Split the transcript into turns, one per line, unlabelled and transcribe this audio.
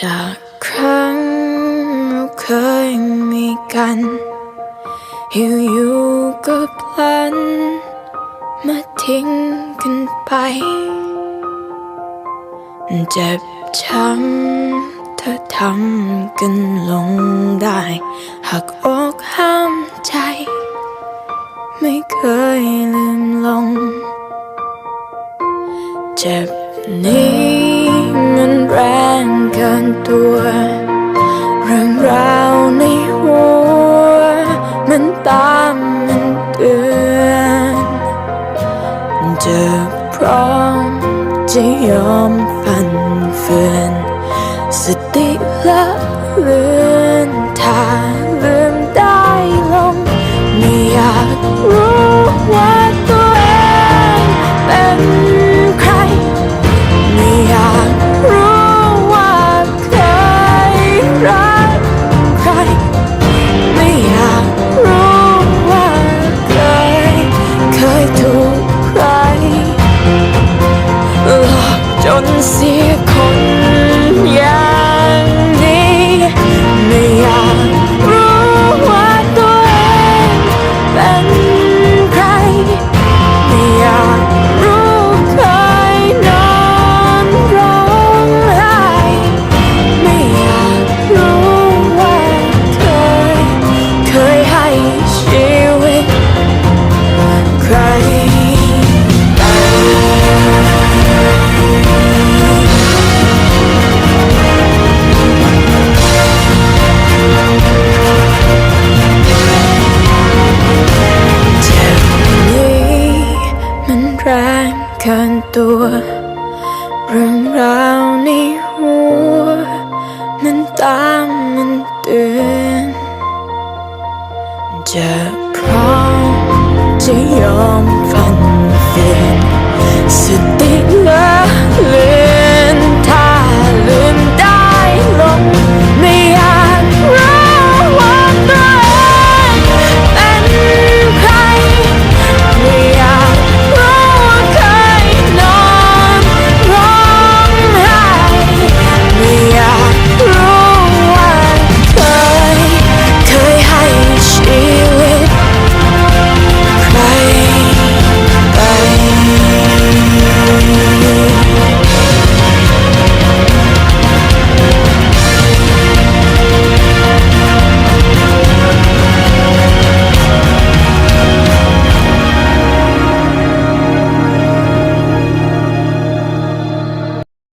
จากครั้งเราเคยมีกันอยู่อยู่ๆก็พลัน มาทิ้งกันไป เจ็บช้ำเธอทำกันลงได้หักอกห้ามใจ ไม่เคยลืมลง เจ็บนี้มันแรง ตัว เรื่องราวในหัว มันตามมันเตือนเจ็บพร้อมจะยอมฟันเฟือนสติละเลือนทาง สียคน เรื่องราวในหัว มันตามมันเตือนเจ็บ